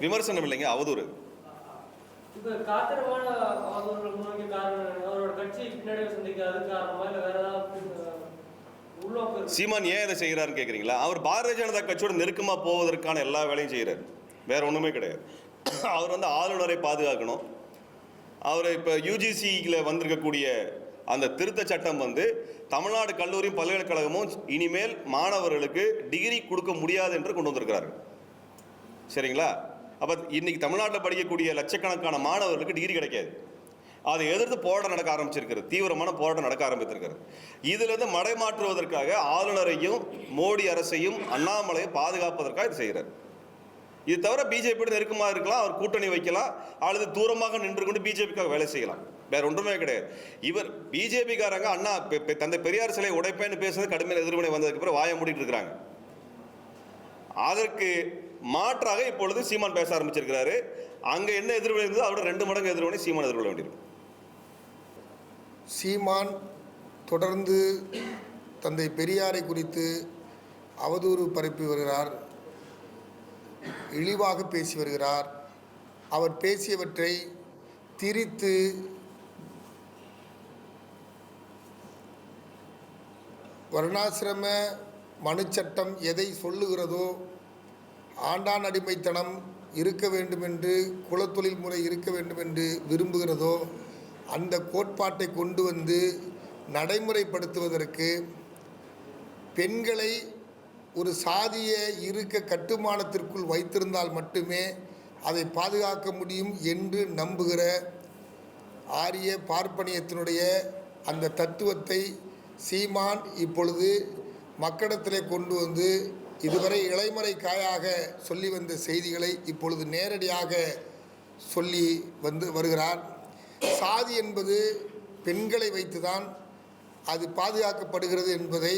விமர்சனம் இல்லைங்க அவதூறு? சீமான் ஏன் இதை செய்கிறாருன்னு கேட்குறீங்களா அவர் பாரதிய ஜனதா கட்சியோட நெருக்கமாக போவதற்கான எல்லா வேலையும் செய்கிறார் வேற ஒன்றுமே கிடையாது. அவர் வந்து ஆளுநரை பாதுகாக்கணும். அவர் இப்போ யூஜிசியில் வந்திருக்கக்கூடிய அந்த திருத்த சட்டம் வந்து தமிழ்நாடு கல்லூரி பல்கலைக்கழகமும் இனிமேல் மாணவர்களுக்கு டிகிரி கொடுக்க முடியாது என்று கொண்டு வந்திருக்கிறார்கள். சரிங்களா? அப்போ இன்னைக்கு தமிழ்நாட்டில் படிக்கக்கூடிய லட்சக்கணக்கான மாணவர்களுக்கு டிகிரி கிடைக்காது. அதை எதிர்த்து போராட்டம் நடக்க ஆரம்பிச்சிருக்கிறது. தீவிரமான போராட்டம் நடக்க ஆரம்பித்திருக்கிறது. இதிலிருந்து மடைமாற்றுவதற்காக ஆளுநரையும் மோடி அரசையும் அண்ணாமலையும் பாதுகாப்பதற்காக இது செய்கிறார். இது தவிர பிஜேபியோட நெருக்கமாக இருக்கலாம் அவர் கூட்டணி வைக்கலாம் அல்லது தூரமாக நின்று கொண்டு பிஜேபிக்காக வேலை செய்யலாம். வேற ஒன்றுமே கிடையாது. இவர் பிஜேபிக்காரங்க அண்ணா தந்தை பெரியார் சிலை உடைப்பேன்னு பேசுறது கடுமையான எதிர்வினை வந்ததுக்கு அப்புறம் வாயை மூடிட்டு இருக்கிறாங்க. அதற்கு மாற்றாக இப்பொழுது சீமான் பேச ஆரம்பிச்சிருக்கிறாரு. அங்க என்ன எதிர்வினை இருந்ததோ அவரோட ரெண்டு மடங்கு எதிர்வினை சீமான் எதிர்கொள்ள வேண்டியிருக்கும் சீமான் தொடர்ந்து தந்தை பெரியாரை குறித்து அவதூறு பரப்பி வருகிறார். இழிவாக பேசி வருகிறார். அவர் பேசியவற்றை திரித்து வருணாசிரம மனுச்சட்டம் எதை சொல்லுகிறதோ ஆண்டான் அடிமைத்தனம் இருக்க வேண்டும் என்று குலத்தொழில் முறை இருக்க வேண்டும் என்று விரும்புகிறதோ அந்த கோட்பாட்டை கொண்டு வந்து நடைமுறைப்படுத்துவதற்கு பெண்களை ஒரு சாதிய இருக்க கட்டுமானத்திற்குள் வைத்திருந்தால் மட்டுமே அதை பாதுகாக்க முடியும் என்று நம்புகிற ஆரிய பார்ப்பனியத்தினுடைய அந்த தத்துவத்தை சீமான் இப்பொழுது மக்களிடத்திலே கொண்டு வந்து இதுவரை இளைமறை காயாக சொல்லி வந்த செய்திகளை இப்பொழுது நேரடியாக சொல்லி வந்து வருகிறார். சாதி என்பது பெண்களை வைத்துதான் அது பாதுகாக்கப்படுகிறது என்பதை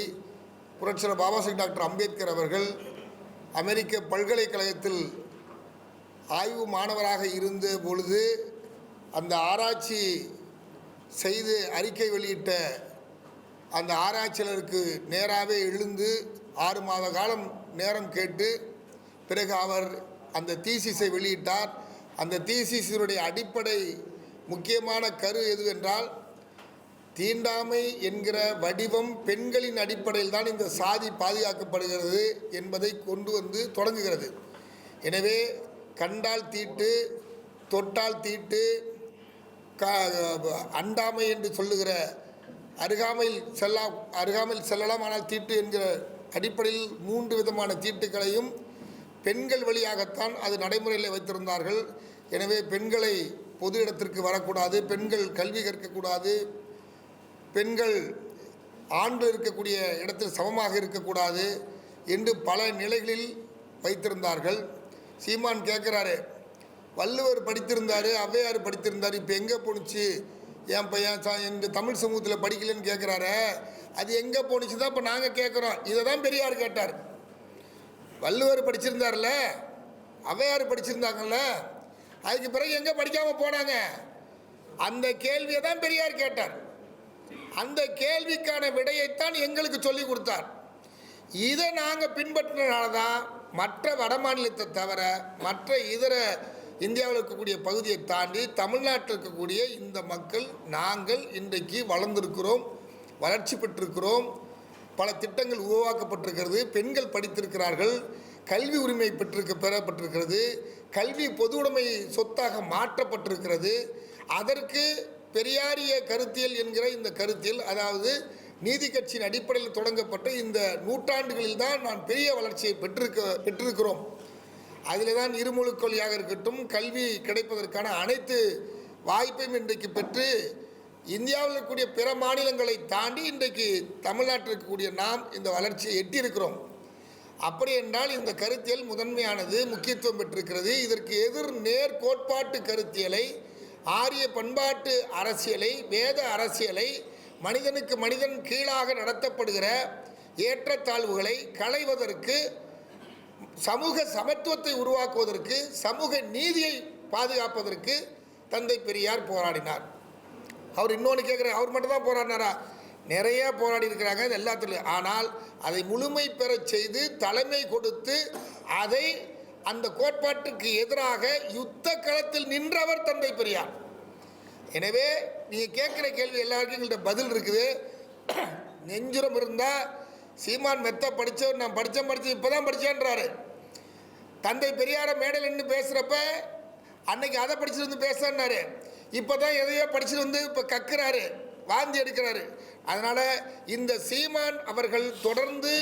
புரட்சியர் பாபாசாஹிப் டாக்டர் அம்பேத்கர் அவர்கள் அமெரிக்க பல்கலைக்கழகத்தில் ஆய்வு மாணவராக இருந்த பொழுது அந்த ஆராய்ச்சி செய்து அறிக்கை வெளியிட்ட அந்த ஆராய்ச்சியாளருக்கு நேராகவே எழுந்து ஆறு மாத காலம் நேரம் கேட்டு பிறகு அவர் அந்த தீசிஸை வெளியிட்டார். அந்த தீசிஸினுடைய அடிப்படை முக்கியமான கரு எதுவென்றால் தீண்டாமை என்கிற வடிவம் பெண்களின் அடிப்படையில் தான் இந்த சாதி பாதுகாக்கப்படுகிறது என்பதை கொண்டு வந்து தொடங்குகிறது. எனவே கண்டால் தீட்டு தொட்டால் தீட்டு க அண்டாமை என்று சொல்லுகிற அருகாமையில் செல்லா அருகாமையில் செல்லலாம் ஆனால் தீட்டு என்கிற அடிப்படையில் மூன்று விதமான தீட்டுகளையும் பெண்கள் வழியாகத்தான் அது நடைமுறையில் வைத்திருந்தார்கள். எனவே பெண்களை பொது இடத்திற்கு வரக்கூடாது பெண்கள் கல்வி கற்கக்கூடாது பெண்கள் ஆண்கள் இருக்கக்கூடிய இடத்தில் சமமாக இருக்கக்கூடாது என்று பல நிலைகளில் வைத்திருந்தார்கள். சீமான் கேட்குறாரு வள்ளுவர் படித்திருந்தார் ஔவையார் படித்திருந்தார் இப்போ எங்கே போணுச்சு? என் பையன் ச- எங்கள் தமிழ் சமூகத்தில் படிக்கலன்னு கேட்குறாரு அது எங்கே போணுச்சு தான் இப்போ நாங்கள் கேட்குறோம். இதை தான் பெரியார் கேட்டார். வள்ளுவர் படிச்சிருந்தார்ல ஔவையார் படிச்சிருந்தாங்கல்ல அதுக்கு பிறகு எங்கே படிக்காமல் போனாங்க? அந்த கேள்வியை தான் பெரியார் கேட்டார். அந்த கேள்விக்கான விடையைத்தான் எங்களுக்கு சொல்லி கொடுத்தார். இதை நாங்கள் பின்பற்றினால தான் மற்ற வட மாநிலத்தை தவிர மற்ற இதர இந்தியாவில் இருக்கக்கூடிய பகுதியை தாண்டி தமிழ்நாட்டில் இருக்கக்கூடிய இந்த மக்கள் நாங்கள் இன்றைக்கு வளர்ந்திருக்கிறோம் வளர்ச்சி பெற்றிருக்கிறோம். பல திட்டங்கள் உருவாக்கப்பட்டிருக்கிறது பெண்கள் படித்திருக்கிறார்கள் கல்வி உரிமை பெற்றிருக்க பெறப்பட்டிருக்கிறது கல்வி பொது உடைமை சொத்தாக மாற்றப்பட்டிருக்கிறது. அதற்கு பெரியாரிய கருத்தியல் என்கிற இந்த கருத்தில் அதாவது நீதி கட்சியின் அடிப்படையில் தொடங்கப்பட்ட இந்த நூற்றாண்டுகளில் தான் நான் பெரிய வளர்ச்சியை பெற்றிருக்க பெற்றிருக்கிறோம். அதில் தான் இருமொழிக் கொள்கையாக இருக்கட்டும் கல்வி கிடைப்பதற்கான அனைத்து வாய்ப்பையும் இன்றைக்கு பெற்று இந்தியாவில் இருக்கக்கூடிய பிற மாநிலங்களை தாண்டி இன்றைக்கு தமிழ்நாட்டில் இருக்கக்கூடிய நாம் இந்த வளர்ச்சியை எட்டியிருக்கிறோம். அப்படி என்றால் இந்த கருத்தியல் முதன்மையானது முக்கியத்துவம் பெற்றிருக்கிறது. இதற்கு எதிர் நேர் கோட்பாட்டு கருத்தியலை ஆரிய பண்பாட்டு அரசியலை வேத அரசியலை மனிதனுக்கு மனிதன் கீழாக நடத்தப்படுகிற ஏற்றத்தாழ்வுகளை களைவதற்கு சமூக சமத்துவத்தை உருவாக்குவதற்கு சமூக நீதியை பாதுகாப்பதற்கு தந்தை பெரியார் போராடினார். அவர் இன்னொன்று கேட்குற அவர் மட்டும் தான் போராடினாரா? நிறைய போராடி இருக்கிறாங்க அது எல்லாத்துலையும். ஆனால் அதை முழுமை பெறச் செய்து தலைமை கொடுத்து அதை அந்த கோட்பாட்டுக்கு எதிராக யுத்த களத்தில் நின்றவர் தந்தை பெரியார். எனவே நீங்கள் கேட்குற கேள்வி எல்லாருக்கும் எங்கள்கிட்ட பதில் இருக்குது. நெஞ்சுரம் இருந்தால் சீமான் மெத்த படித்தவர் நான் படித்தேன் படித்தேன் இப்போ தான் படித்தேன்றாரு தந்தை பெரியார மேடையில் நின்று பேசுகிறப்ப அன்னைக்கு அதை படிச்சுட்டு வந்து பேசுறாரு இப்போ தான் எதையோ படிச்சுட்டு வந்து இப்போ கக்குறாரு வாந்தி எடுக்கிறாரு. அதனால் இந்த சீமான் அவர்கள் தொடர்ந்து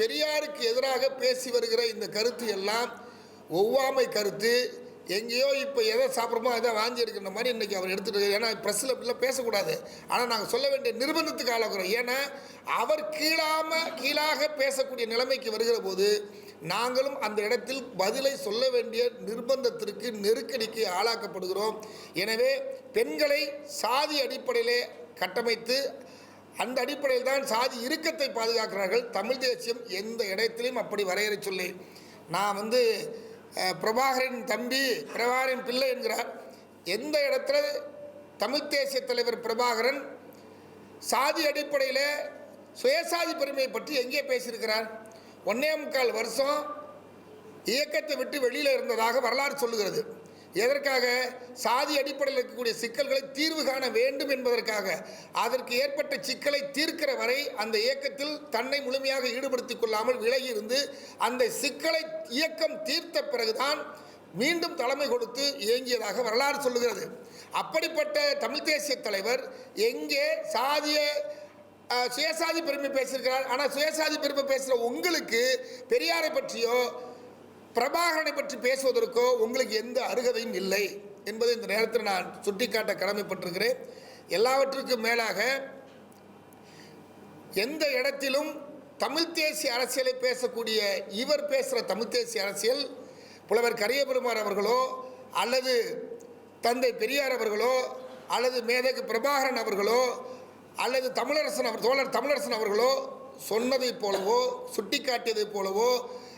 பெரியாருக்கு எதிராக பேசி வருகிற இந்த கருத்து எல்லாம் ஒவ்வாமை கருத்து எங்கேயோ இப்போ எதை சாப்பிட்றோமோ அதை வாந்தி எடுக்கிற மாதிரி இன்றைக்கி அவர் எடுத்துகிட்டு ஏன்னா ப்ரெஸ்ஸில் இப்படிலாம் பேசக்கூடாது. ஆனால் நாங்கள் சொல்ல வேண்டிய நிர்பந்தத்துக்கு ஆளாகிறோம் ஏன்னா அவர் கீழாமல் கீழாக பேசக்கூடிய நிலைமைக்கு வருகிற போது நாங்களும் அந்த இடத்தில் பதிலை சொல்ல வேண்டிய நிர்பந்தத்திற்கு நெருக்கடிக்கு ஆளாக்கப்படுகிறோம். எனவே பெண்களை சாதி அடிப்படையிலே கட்டமைத்து அந்த அடிப்படையில் தான் சாதி இறுக்கத்தை பாதுகாக்கிறார்கள். தமிழ் தேசியம் எந்த இடத்திலும் அப்படி வரையறை சொல்லி. நான் வந்து பிரபாகரின் தம்பி பிரபாகரின் பிள்ளை என்கிறார். எந்த இடத்துல தமிழ் தேசிய தலைவர் பிரபாகரன் சாதி அடிப்படையில் சுயசாதி பெருமையை பற்றி எங்கே பேசியிருக்கிறார்? ஒன்னே முக்கால் வருஷம் இயக்கத்தை விட்டு வெளியில் இருந்ததாக வரலாறு சொல்லுகிறது. எதற்காக சாதி அடிப்படையில் இருக்கக்கூடிய சிக்கல்களை தீர்வு காண வேண்டும் என்பதற்காக அதற்கு ஏற்பட்ட சிக்கலை தீர்க்கிற வரை அந்த இயக்கத்தில் தன்னை முழுமையாக ஈடுபடுத்திக் கொள்ளாமல் விலகி இருந்து அந்த சிக்கலை இயக்கம் தீர்த்த பிறகுதான் மீண்டும் தலைமை கொடுத்து இயங்கியதாக வரலாறு சொல்லுகிறது. அப்படிப்பட்ட தமிழ் தேசிய தலைவர் எங்கே சாதிய சுயசாதி பெருமை பேசியிருக்கிறார். ஆனால் சுயசாதி பெருமை பேசுகிற உங்களுக்கு பெரியாரை பற்றியோ பிரபாகரனை பற்றி பேசுவதற்கோ உங்களுக்கு எந்த அருகதையும் இல்லை என்பதை இந்த நேரத்தில் நான் சுட்டிக்காட்ட கடமைப்பட்டிருக்கிறேன். எல்லாவற்றுக்கும் மேலாக எந்த இடத்திலும் தமிழ் தேசிய அரசியலை பேசக்கூடிய இவர் பேசுகிற தமிழ் தேசிய அரசியல் புலவர் கரியபெருமார் அவர்களோ அல்லது தந்தை பெரியார் அவர்களோ அல்லது மேதகு பிரபாகரன் அவர்களோ அல்லது தமிழரசன் அவர் தோழர் தமிழரசன் அவர்களோ சொன்னதைப் போலவோ சுட்டிக்காட்டியதைப் போலவோ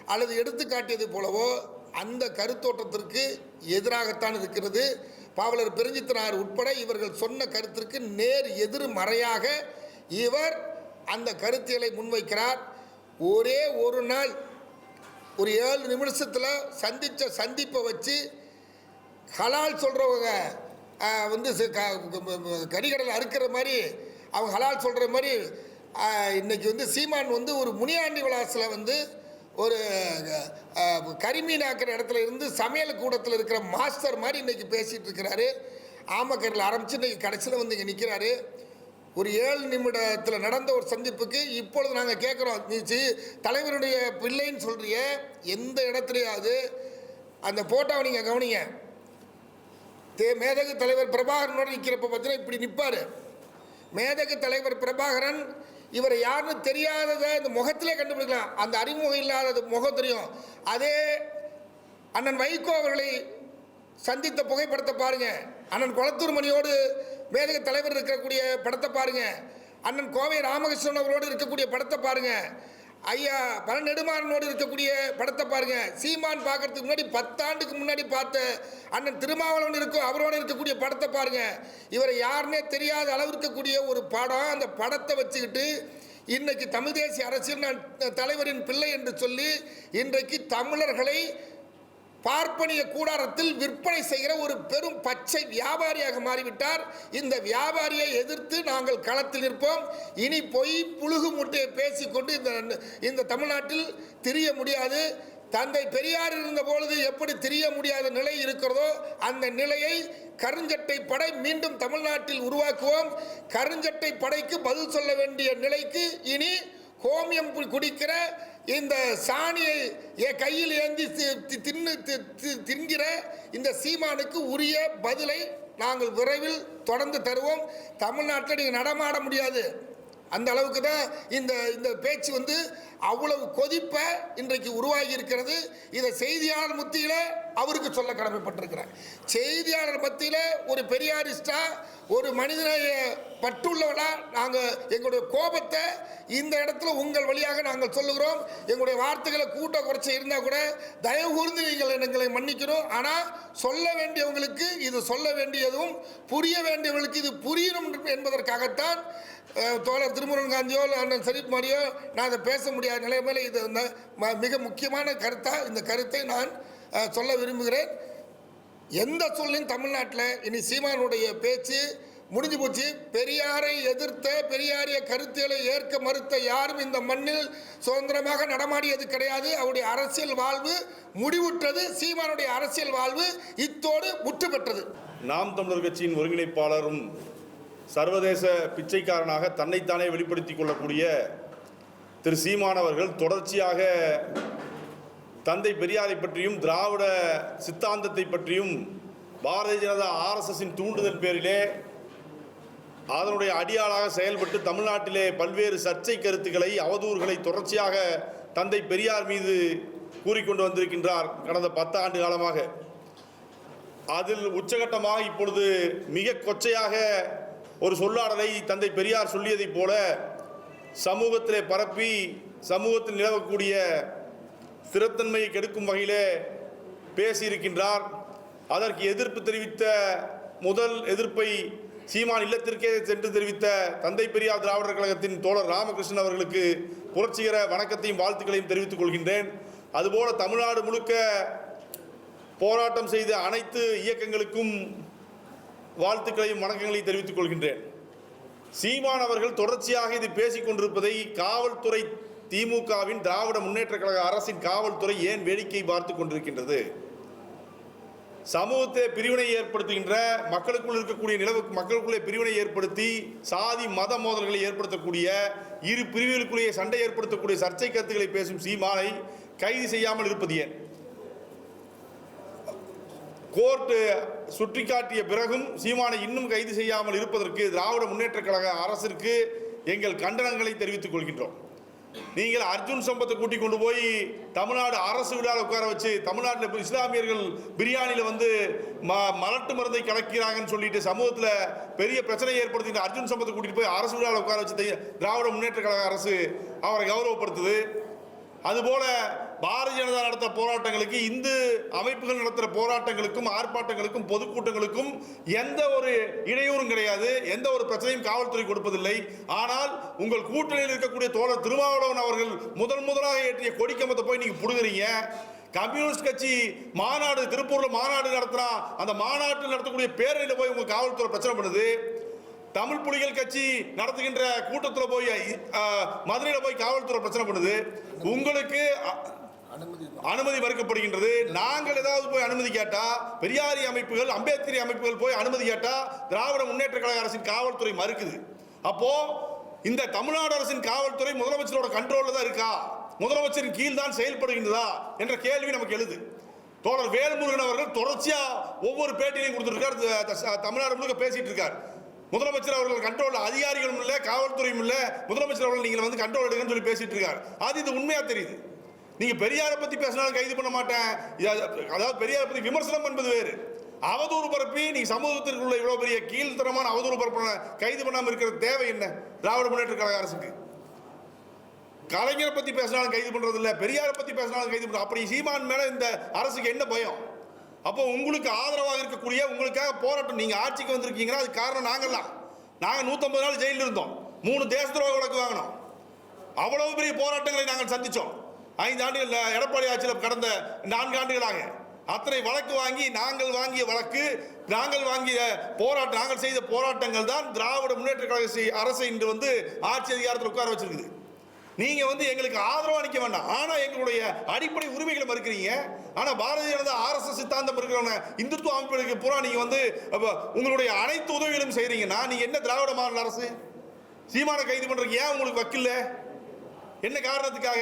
அல்லது எடுத்துக்காட்டியது போலவோ அந்த கருத்தோட்டத்திற்கு எதிராகத்தான் இருக்கிறது. பாவலர் பெருஞ்சித்தனார் உட்பட இவர்கள் சொன்ன கருத்திற்கு நேர் எதிர்மறையாக இவர் அந்த கருத்தியலை முன்வைக்கிறார். ஒரே ஒரு நாள் ஒரு ஏழு நிமிஷத்தில் சந்தித்த சந்திப்பை வச்சு ஹலால் சொல்கிறவங்க வந்து சி- க- அறுக்கிற மாதிரி அவங்க ஹலால் சொல்கிற மாதிரி இன்றைக்கி இன்னைக்கு வந்து சீமான் வந்து ஒரு முனியாண்டி விலாசில் வந்து ஒரு ஆ, கரிமீன் ஆக்கிற இடத்துல இருந்து சமையல் கூடத்தில் இருக்கிற மாஸ்டர் மாதிரி இன்னைக்கு பேசிகிட்டு இருக்கிறாரு. ஆமக்கரில் ஆரம்பித்து இன்றைக்கி கடைசியில் வந்து இங்கே நிற்கிறாரு ஒரு ஏழு நிமிடத்தில் நடந்த ஒரு சந்திப்புக்கு இப்பொழுது நாங்கள் கேட்குறோம் நீ தலைவருடைய பிள்ளைன்னு சொல்கிறிய எந்த இடத்துலையாவது அந்த ஃபோட்டோவை நீங்கள் கவனிங்க. தே மேதகு தலைவர் பிரபாகரனோடு நிற்கிறப்ப பார்த்தீங்கன்னா இப்படி நிற்பார் மேதகு தலைவர் பிரபாகரன் இவரை யாருன்னு தெரியாததை இந்த முகத்திலே கண்டுபிடிக்கலாம். அந்த அறிமுகம் இல்லாத முகம் தெரியும். அதே அண்ணன் வைகோ அவர்களை சந்தித்த புகைப்படத்தை பாருங்க. அண்ணன் குளத்தூர் மணியோடு மேதக தலைவர் இருக்கக்கூடிய படத்தை பாருங்க. அண்ணன் கோவை ராமகிருஷ்ணன் அவர்களோடு இருக்கக்கூடிய படத்தை பாருங்க. ஐயா பல நெடுமாறனோடு இருக்கக்கூடிய படத்தை பாருங்க. சீமான் பார்க்கறதுக்கு முன்னாடி பத்தாண்டுக்கு முன்னாடி பார்த்த அண்ணன் திருமாவளவன் இருக்கும். அவரோடு இருக்கக்கூடிய படத்தை பாருங்க. இவரை யாருன்னே தெரியாத அளவு இருக்கக்கூடிய ஒரு படம். அந்த படத்தை வச்சுக்கிட்டு இன்னைக்கு தமிழ் தேசிய அரசியல் நான் தலைவரின் பிள்ளை என்று சொல்லி இன்றைக்கு தமிழர்களை பார்ப்பனிய கூடாரத்தில் விற்பனை செய்கிற ஒரு பெரும் பச்சை வியாபாரியாக மாறிவிட்டார். இந்த வியாபாரியை எதிர்த்து நாங்கள் களத்தில் நிற்போம். இனி போய் புழுகு முட்டையை பேசிக்கொண்டு இந்த இந்த தமிழ்நாட்டில் திரிய முடியாது. தந்தை பெரியார் இருந்த பொழுது எப்படி திரிய முடியாத நிலை இருக்கிறதோ அந்த நிலையை கருஞ்சட்டை படை மீண்டும் தமிழ்நாட்டில் உருவாக்குவோம். கருஞ்சட்டை படைக்கு பதில் சொல்ல வேண்டிய நிலைக்கு இனி கோமியம் குடிக்கிற இந்த சாணியை என் கையில் ஏந்தி தி- தி- தின்னு தி- தி- தின்கிற இந்த சீமானுக்கு உரிய பதிலை நாங்கள் விரைவில் தொடர்ந்து தருவோம். தமிழ்நாட்டில் நீங்கள் நடமாட முடியாது. அந்த அளவுக்கு தான் இந்த இந்த பேச்சு வந்து அவ்வளவு கொதிப்பை இன்றைக்கு உருவாகி இருக்கிறது இதை செய்தியாளர் மத்தியில் அவருக்கு சொல்ல கடமைப்பட்டிருக்கிறார் செய்தியாளர் மத்தியில் ஒரு பெரியாரிஸ்டா ஒரு மனிதனைய பட்டுள்ளவனா நாங்கள் எங்களுடைய கோபத்தை இந்த இடத்துல உங்கள் வழியாக நாங்கள் சொல்லுகிறோம். எங்களுடைய வார்த்தைகளை கூட்ட குறைச்சி இருந்தால் கூட தயவு கூர்ந்து நீங்கள் எங்களை மன்னிக்கணும். ஆனால் சொல்ல வேண்டியவங்களுக்கு இது சொல்ல வேண்டியதும் புரிய வேண்டியவர்களுக்கு இது புரியணும் என்பதற்காகத்தான் தோழர் திருமுருகன் காந்தியோ இல்லை அண்ணன் சரீப் மாரியோ நான் அதை பேச முடியாது. நிலைமையில இது ம- மிக முக்கியமான கருத்தாக இந்த கருத்தை நான் சொல்ல விரும்புகிறேன். எந்த சொல்லையும் தமிழ்நாட்டில் இனி சீமானுடைய பேச்சு முடிஞ்சு போச்சு? பெரியாரை எதிர்த்த பெரியாரிய கருத்துகளை ஏற்க மறுத்த யாரும் இந்த மண்ணில் சுதந்திரமாக நடமாடியது கிடையாது. அவருடைய அரசியல் வாழ்வு முடிவுற்றது. சீமானுடைய அரசியல் வாழ்வு இத்தோடு முற்று பெற்றது. நாம் தமிழர் கட்சியின் ஒருங்கிணைப்பாளரும் சர்வதேச பிச்சைக்காரனாக தன்னைத்தானே வெளிப்படுத்திக் கொள்ளக்கூடிய திரு சீமானவர்கள் தொடர்ச்சியாக தந்தை பெரியாரை பற்றியும் திராவிட சித்தாந்தத்தை பற்றியும் பாரதிய ஜனதா ஆர்எஸ்எஸின் தூண்டுதல் பேரிலே அதனுடைய அடியாளாக செயல்பட்டு தமிழ்நாட்டிலே பல்வேறு சர்ச்சை கருத்துக்களை அவதூறுகளை தொடர்ச்சியாக தந்தை பெரியார் மீது கூறிக்கொண்டு வந்திருக்கின்றார் கடந்த பத்து ஆண்டு காலமாக. அதில் உச்சகட்டமாக இப்பொழுது மிக கொச்சையாக ஒரு சொல்லாடலை தந்தை பெரியார் சொல்லியதைப் போல சமூகத்திலே பரப்பி சமூகத்தில் நிலவக்கூடிய ஸ்திரத்தன்மையை கெடுக்கும் வகையிலே பேசியிருக்கின்றார். அதற்கு எதிர்ப்பு தெரிவித்த முதல் எதிர்ப்பை சீமான் இல்லத்திற்கே சென்று தெரிவித்த தந்தை பெரியார் திராவிடர் கழகத்தின் தோழர் ராமகிருஷ்ணன் அவர்களுக்கு புரட்சிகர வணக்கத்தையும் வாழ்த்துக்களையும் தெரிவித்துக் கொள்கின்றேன். அதுபோல தமிழ்நாடு முழுக்க போராட்டம் செய்த அனைத்து இயக்கங்களுக்கும் வாழ்த்துக்களையும் வணக்கங்களையும் தெரிவித்துக் கொள்கின்றேன். சீமான் அவர்கள் தொடர்ச்சியாக இது பேசிக் கொண்டிருப்பதை காவல்துறை திமுகவின் திராவிட முன்னேற்ற கழக அரசின் காவல்துறை ஏன் வேடிக்கை பார்த்து கொண்டிருக்கின்றது? சமூகத்தை பிரிவினை ஏற்படுத்துகின்ற மக்களுக்குள் இருக்கக்கூடிய நிலவு மக்களுக்குள்ளே பிரிவினை ஏற்படுத்தி சாதி மத மோதல்களை ஏற்படுத்தக்கூடிய இரு பிரிவுகளுக்குள்ளேயே சண்டை ஏற்படுத்தக்கூடிய சர்ச்சை கருத்துக்களை பேசும் சீமானை கைது செய்யாமல் இருப்பது ஏன்? கோர்ட்டு சுட்டிக்காட்டிய பிறகும் சீமானை இன்னும் கைது செய்யாமல் இருப்பதற்கு திராவிட முன்னேற்ற கழக அரசிற்கு எங்கள் கண்டனங்களை தெரிவித்துக் கொள்கின்றோம். நீங்கள் அர்ஜுன் சம்பத்தை கூட்டி கொண்டு போய் தமிழ்நாடு அரசு விழாவில் உட்கார வச்சு தமிழ்நாட்டில் இஸ்லாமியர்கள் பிரியாணியில் வந்து ம மலட்டு மருந்தை கலக்கிறாங்கன்னு சொல்லிட்டு சமூகத்தில் பெரிய பிரச்சனையை ஏற்படுத்தின அர்ஜுன் சம்பத்தை கூட்டிட்டு போய் அரசு விழாவில் உட்கார வச்சு திராவிட முன்னேற்ற கழக அரசு அவரை கௌரவப்படுத்துது. அதுபோல பாரதிய ஜனதா நடத்த போராட்டங்களுக்கு இந்து அமைப்புகள் நடத்துகிற போராட்டங்களுக்கும் ஆர்ப்பாட்டங்களுக்கும் பொதுக்கூட்டங்களுக்கும் எந்த ஒரு இடையூறும் கிடையாது. எந்த ஒரு பிரச்சனையும் காவல்துறை கொடுப்பதில்லை. ஆனால் உங்கள் கூட்டணியில் இருக்கக்கூடிய தோழர் திருமாவளவன் அவர்கள் முதல் முதலாக ஏற்றிய கொடிக்கம்பத்தை போய் நீங்கள் பிடுங்குறீங்க. கம்யூனிஸ்ட் கட்சி மாநாடு திருப்பூரில் மாநாடு நடத்துகிறான் அந்த மாநாட்டில் நடத்தக்கூடிய பேரணியில் போய் உங்கள் காவல்துறை பிரச்சனை பண்ணுது. தமிழ் புலிகள் கட்சி நடத்துகின்ற கூட்டத்தில் போய் மதுரையில் போய் காவல்துறை பிரச்சனை பண்ணுது. உங்களுக்கு அனுமதி மறுக்கப்படுகின்றது. நாங்கள் ஏதாவது போய் அனுமதி கேட்டா பெரியாரி அமைப்புகள் அம்பேத்கரி அமைப்புகள் போய் அனுமதி கேட்டா திராவிட முன்னேற்ற கழக அரசின் காவல்துறை மறுக்குது. அப்போ இந்த தமிழ்நாடு அரசின் காவல்துறை முதலமைச்சரோட கண்ட்ரோல்ல தான் இருக்கா? முதலமைச்சரின் கீழ் தான் செயல்படுகின்றதா? என்ற கேள்வி நமக்கு எழுது. தோழர் வேல்முருகன் அவர்கள் தொடர்ச்சியா ஒவ்வொரு பேட்டியிலையும் கொடுத்துருக்கார். தமிழ்நாடு முழுக்க பேசிட்டு இருக்கார். முதலமைச்சர் அவர்கள் கண்ட்ரோல் அதிகாரிகளும் இல்லை காவல்துறையும் இல்லை முதலமைச்சர் அவர்கள் நீங்கள் வந்து கண்ட்ரோல் எடுங்கன்னு சொல்லி பேசிட்டு இருக்கார். அது இது உண்மையா தெரியுது? நீங்கள் பெரியாரை பற்றி பேசினாலும் கைது பண்ண மாட்டேன். இது- அதாவது பெரியாரை பற்றி விமர்சனம் என்பது வேறு. அவதூறு பரப்பி நீ சமூகத்திற்குள்ள இவ்வளோ பெரிய கீழ்த்தரமான அவதூறு பரப்பின கைது பண்ணாமல் இருக்கிற தேவை என்ன? திராவிட முன்னேற்ற கழக அரசுக்கு. கலைஞரை பற்றி பேசினாலும் கைது பண்ணுறது இல்லை பெரியாரை பற்றி பேசினாலும் கைது பண்ணுறது அப்படி சீமான் மேலே இந்த அரசுக்கு என்ன பயம்? அப்போ உங்களுக்கு ஆதரவாக இருக்கக்கூடிய உங்களுக்காக போராட்டம் நீங்கள் ஆட்சிக்கு வந்திருக்கீங்கன்னா அது காரணம் நாங்கள்லாம் நாங்கள் நூற்றம்பது நாள் ஜெயிலில் இருந்தோம். மூணு தேச துரோக வழக்கு வாங்கினோம். அவ்வளவு பெரிய போராட்டங்களை நாங்கள் சந்தித்தோம் ஐந்து ஆண்டுகள் எடப்பாடி ஆட்சியில் கடந்த நான்கு ஆண்டுகளாக அத்தனை வழக்கு வாங்கி நாங்கள் வாங்கிய வழக்கு நாங்கள் வாங்கிய போராட்டம் நாங்கள் செய்த போராட்டங்கள் தான் திராவிட முன்னேற்ற கழக செய்- அரசை இன்று வந்து ஆட்சி அதிகாரத்தில் உட்கார வச்சிருக்குது. நீங்க வந்து எங்களுக்கு ஆதரவு அளிக்க வேண்டாம். ஆனா எங்களுடைய அடிப்படை உரிமைகளை மறுக்கிறீங்க. ஆனா பாரதிய ஜனதா ஆர்எஸ்எஸ் சித்தாந்தம் இருக்கிறவங்க இந்துத்துவ அமைப்புகளுக்கு பூரா நீங்க வந்து உங்களுடைய அனைத்து உதவிகளும் செய்றீங்கன்னா நீங்க என்ன திராவிட மாநில அரசு? சீமான கைது பண்றதுக்கு ஏன் உங்களுக்கு வக்கில்ல? என்ன காரணத்துக்காக?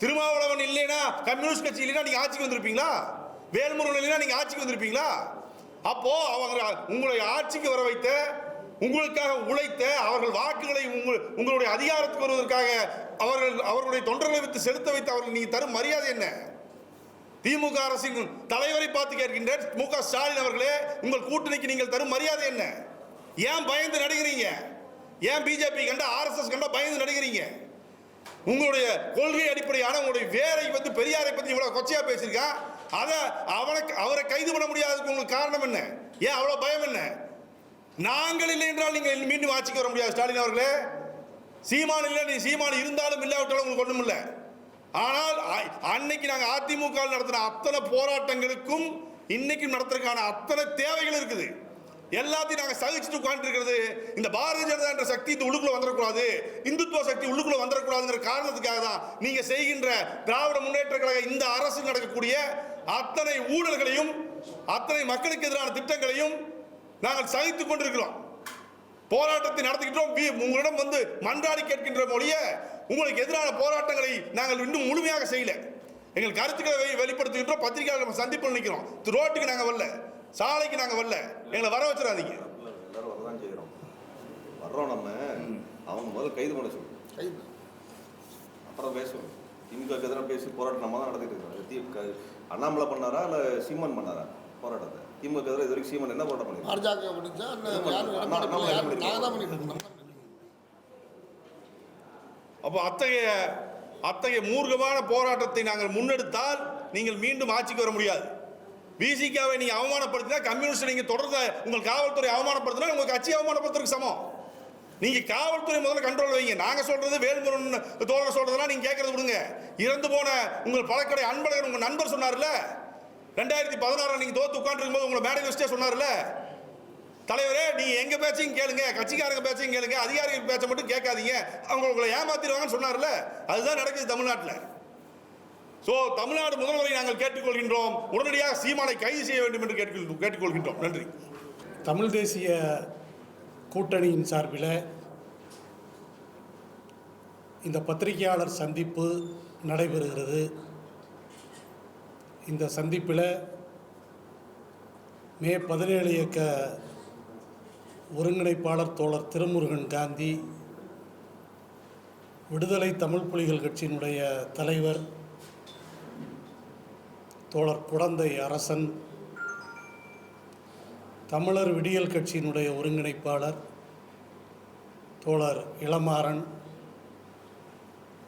திருமாவளவன் இல்லைனா கம்யூனிஸ்ட் கட்சி இல்லைனா நீங்க ஆட்சிக்கு வந்திருப்பீங்களா? வேல்முருகன் இல்லைன்னா நீங்க ஆட்சிக்கு வந்திருப்பீங்களா? அப்போ அவங்க உங்களை ஆட்சிக்கு வர வைத்த உங்களுக்காக உழைத்த அவர்கள் வாக்குகளை உங்கள் உங்களுடைய அதிகாரத்துக்கு வருவதற்காக அவர்கள் அவர்களுடைய தொண்டர்களை வைத்து செலுத்த வைத்து அவர்கள் நீங்க தரும் மரியாதை என்ன? திமுக அரசின் தலைவரை பார்த்து கேட்கின்ற மு க ஸ்டாலின் அவர்களே உங்கள் கூட்டணிக்கு நீங்கள் தரும் மரியாதை என்ன? ஏன் பயந்து நடுகிறீங்க? ஏன் பிஜேபி கண்ட ஆர்எஸ்எஸ் கண்ட பயந்து நடுகிறீங்க? உங்களுடைய கொள்கை அடிப்படையான உங்களுடைய வேரை வந்து பெரியாரை பத்தி இவ்வளவு கொச்சையா பேசியிருக்கான் அதை அவனை அவரை கைது பண்ண முடியாததுக்கு உங்களுக்கு காரணம் என்ன? ஏன் அவ்வளவு பயம் என்ன? நாங்கள் இல்லை என்றால் நீங்கள் மீண்டும் ஆட்சிக்கு வர முடியாது ஸ்டாலின் அவர்களே. சீமான் இல்லை நீ சீமான் இருந்தாலும் இல்லாவிட்டாலும் உங்களுக்கு ஒன்றும் இல்லை. ஆனால் அன்னைக்கு நாங்கள் அதிமுக நடத்தின அத்தனை போராட்டங்களுக்கும் இன்னைக்கும் நடத்துறதுக்கான அத்தனை தேவைகள் இருக்குது. எல்லாத்தையும் நாங்கள் சகிச்சுட்டு உட்காந்துருக்கிறது இந்த பாரதிய ஜனதா என்ற சக்தி இந்த உள்ளுக்குள்ள வந்துடக்கூடாது இந்துத்துவ சக்தி உள்ளுக்குள்ள வந்துடக்கூடாதுங்கிற காரணத்துக்காக தான் நீங்க செய்கின்ற திராவிட முன்னேற்ற கழக இந்த அரசு நடக்கக்கூடிய அத்தனை ஊழல்களையும் அத்தனை மக்களுக்கு எதிரான திட்டங்களையும் நாங்கள் சகித்துக் கொண்டிருக்கிறோம். போராட்டத்தை நடத்திக்கிட்டோம். உங்களிடம் வந்து மன்றாடி கேட்கின்ற மொழிய உங்களுக்கு எதிரான போராட்டங்களை நாங்கள் இன்னும் முழுமையாக செய்யல. எங்கள் கருத்துக்களை வெளி- வெளிப்படுத்துகின்றோம். பத்திரிகையாளர் சந்திப்பில் நிற்கிறோம் ரோட்டுக்கு நாங்கள் வரல. சாலைக்கு நாங்கள் வரல. எங்களை வர வச்சிடாதீங்க. எல்லாரும் வரதான் செய்கிறோம் வர்றோம் நம்ம. அவங்க முதல்ல கைது பண்ண சொல்லு. கைது. அப்புறம் பேசுவோம். திமுக எதிராக பேசி போராட்டம் நம்ம தான் நடத்திட்டு இருக்கோம். திமுக அண்ணாமலை பண்ணாரா இல்லை சீமான் பண்ணாரா போராட்டத்தை? திமுக எதிராக இது வரைக்கும் சீமான் என்ன போராட்டம் பாஜக பண்ணிச்சா இருக்கோம். அப்போ அத்தகைய அத்தகைய மூர்க்கமான போராட்டத்தை நாங்கள் முன்னெடுத்தால் நீங்கள் மீண்டும் ஆட்சிக்கு வர முடியாது. பிசிகாவை நீங்க அவமானப்படுத்தினா கம்யூனிஸ்ட் நீங்க தொடர்ந்து உங்கள் காவல்துறை அவமானப்படுத்தினா உங்க கட்சி அவமானப்படுத்துறதுக்கு சமம். நீங்க காவல்துறை முதல்ல கண்ட்ரோல் வைங்க. நாங்க சொல்றது வேல்முருகன் தோழர் சொல்றதெல்லாம் நீங்க கேட்கறது விடுங்க. இறந்து போன உங்கள் பழக்கடை அன்பழகன் உங்க நண்பர் சொன்னார்ல? ரெண்டாயிரத்தி பதினாறில் நீங்க தோத்து உட்காந்துருக்கும் போது உங்களை மேடை வச்சுட்டே சொன்னார்ல? தலைவரே நீங்கள் எங்க பேச்சையும் கேளுங்க. கட்சிக்காரங்க பேச்சையும் கேளுங்க. அதிகாரிகள் பேச்சை மட்டும் கேட்காதீங்க. அவங்க உங்களை ஏமாத்திடுவாங்கன்னு சொன்னார்ல? அதுதான் நடக்குது தமிழ்நாட்டில். ஸோ தமிழ்நாடு முதல்வரை நாங்கள் கேட்டுக்கொள்கின்றோம். உடனடியாக சீமானை கைது செய்ய வேண்டும் என்று கேட்டுக்கொள் கேட்டுக்கொள்கின்றோம். நன்றி. தமிழ் தேசிய கூட்டணியின் சார்பில் இந்த பத்திரிகையாளர் சந்திப்பு நடைபெறுகிறது. இந்த சந்திப்பில் மே பதினேழு இயக்க ஒருங்கிணைப்பாளர் தோழர் திருமுருகன் காந்தி விடுதலை தமிழ் புலிகள் கட்சியினுடைய தலைவர் தோழர் குடந்தை அரசன் தமிழர் விடியல் கட்சியினுடைய ஒருங்கிணைப்பாளர் தோழர் இளமாறன்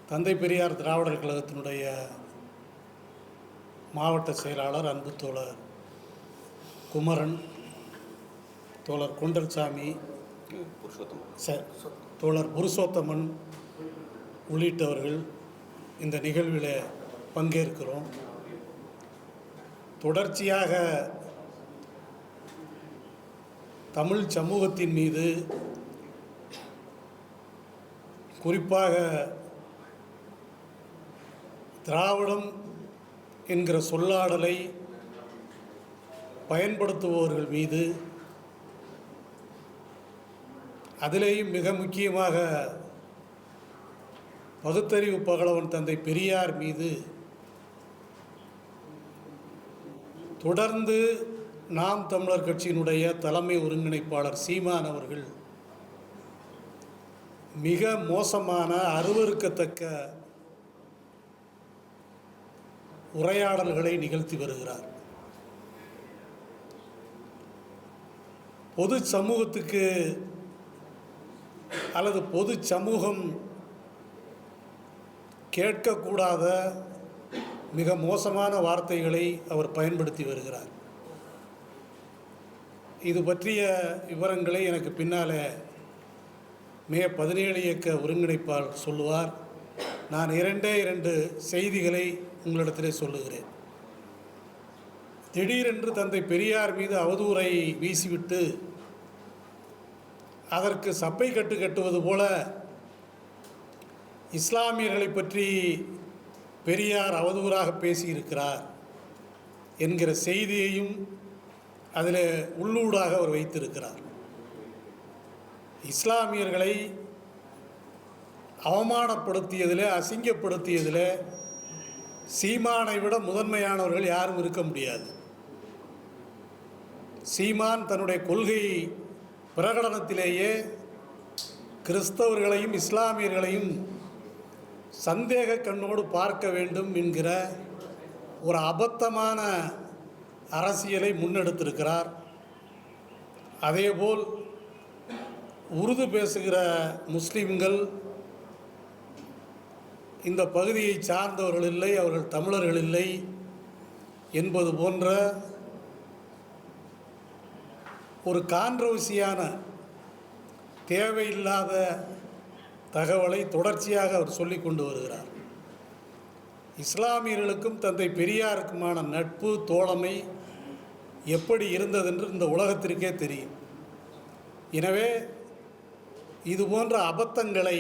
தந்தை பெரியார் திராவிடர் கழகத்தினுடைய மாவட்ட செயலாளர் அன்பு தோழர் குமரன் தோழர் குண்டர்சாமி ச தோழர் புருஷோத்தமன் உள்ளிட்டவர்கள் இந்த நிகழ்வில் பங்கேற்கிறோம். தொடர்ச்சியாக தமிழ் சமூகத்தின் மீது குறிப்பாக திராவிடம் என்கிற சொல்லாடலை பயன்படுத்துபவர்கள் மீது அதிலேயும் மிக முக்கியமாக பகுத்தறிவு பகலவன் தந்தை பெரியார் மீது தொடர்ந்து நாம் தமிழர் கட்சியினுடைய தலைமை ஒருங்கிணைப்பாளர் சீமான் அவர்கள் மிக மோசமான அருவறுக்கத்தக்க உரையாடல்களை நிகழ்த்தி வருகிறார். பொது சமூகத்துக்கு அல்லது பொது சமூகம் கேட்கக்கூடாத மிக மோசமான வார்த்தைகளை அவர் பயன்படுத்தி வருகிறார். இது பற்றிய விவரங்களை எனக்கு பின்னால் மே பதினேழு இயக்க ஒருங்கிணைப்பாளர் சொல்லுவார். நான் இரண்டே இரண்டு செய்திகளை உங்களிடத்திலே சொல்லுகிறேன். திடீரென்று தந்தை பெரியார் மீது அவதூறை வீசிவிட்டு அதற்கு சப்பை கட்டு கட்டுவது போல இஸ்லாமியர்களை பற்றி பெரியார் அவதூறாக பேசியிருக்கிறார் என்கிற செய்தியையும் அதில் உள்ளூடாக அவர் வைத்திருக்கிறார். இஸ்லாமியர்களை அவமானப்படுத்தியதில் அசிங்கப்படுத்தியதில் சீமானை விட முதன்மையானவர்கள் யாரும் இருக்க முடியாது. சீமான் தன்னுடைய கொள்கை பிரகடனத்திலேயே கிறிஸ்தவர்களையும் இஸ்லாமியர்களையும் சந்தேக கண்ணோடு பார்க்க வேண்டும் என்கிற ஒரு அபத்தமான அரசியலை முன்னெடுத்திருக்கிறார். அதேபோல் உருது பேசுகிற முஸ்லீம்கள் இந்த பகுதியை சார்ந்தவர்கள் இல்லை அவர்கள் தமிழர்கள் இல்லை என்பது போன்ற ஒரு கான்ட்ரவர்சியான தேவையில்லாத தகவலை தொடர்ச்சியாக அவர் சொல்லி கொண்டு வருகிறார். இஸ்லாமியர்களுக்கும் தந்தை பெரியாருக்குமான நட்பு தோழமை எப்படி இருந்ததென்று இந்த உலகத்திற்கே தெரியும். எனவே இது போன்ற அபத்தங்களை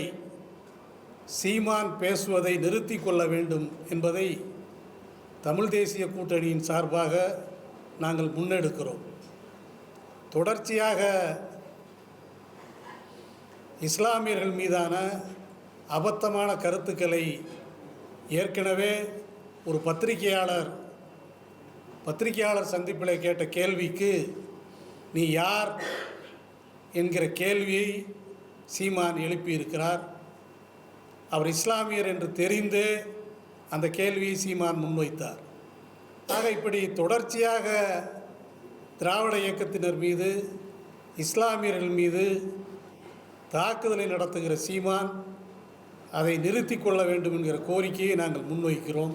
சீமான் பேசுவதை நிறுத்தி கொள்ள வேண்டும் என்பதை தமிழ் தேசிய கூட்டணியின் சார்பாக நாங்கள் முன்னெடுக்கிறோம். தொடர்ச்சியாக இஸ்லாமியர்கள் மீதான அபத்தமான கருத்துக்களை ஏற்கனவே ஒரு பத்திரிகையாளர் பத்திரிகையாளர் சந்திப்பில் கேட்ட கேள்விக்கு நீ யார்? என்கிற கேள்வியை சீமான் எழுப்பியிருக்கிறார். அவர் இஸ்லாமியர் என்று தெரிந்து அந்த கேள்வியை சீமான் முன்வைத்தார். ஆக இப்படி தொடர்ச்சியாக திராவிட இயக்கத்தினர் மீது இஸ்லாமியர்கள் மீது தாக்குதலை நடத்துகிற சீமான் அதை நிறுத்தி கொள்ள வேண்டும் என்கிற கோரிக்கையை நாங்கள் முன்வைக்கிறோம்.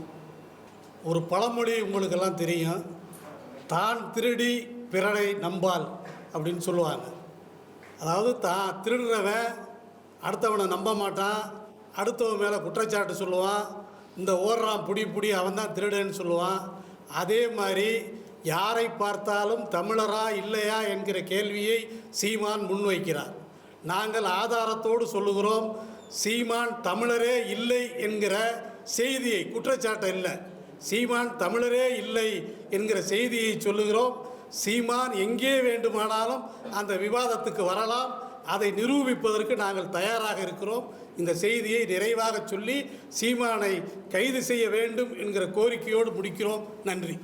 ஒரு பழமொழி உங்களுக்கெல்லாம் தெரியும். தான் திருடி பிறரை நம்பால் அப்படின்னு சொல்லுவாங்க. அதாவது தான் திருடுறவன் அடுத்தவனை நம்ப மாட்டான். அடுத்தவன் மேலே குற்றச்சாட்டு சொல்லுவான். இந்த ஓடுறான் புடி புடி அவன் தான் திருடன்னு சொல்லுவான். அதே மாதிரி யாரை பார்த்தாலும் தமிழரா இல்லையா என்கிற கேள்வியை சீமான் முன்வைக்கிறார். நாங்கள் ஆதாரத்தோடு சொல்லுகிறோம் சீமான் தமிழரே இல்லை என்கிற செய்தியை குற்றச்சாட்டு இல்லை சீமான் தமிழரே இல்லை என்கிற செய்தியை சொல்லுகிறோம். சீமான் எங்கே வேண்டுமானாலும் அந்த விவாதத்துக்கு வரலாம். அதை நிரூபிப்பதற்கு நாங்கள் தயாராக இருக்கிறோம். இந்த செய்தியை நிறைவாக சொல்லி சீமானை கைது செய்ய வேண்டும் என்கிற கோரிக்கையோடு முடிக்கிறோம். நன்றி.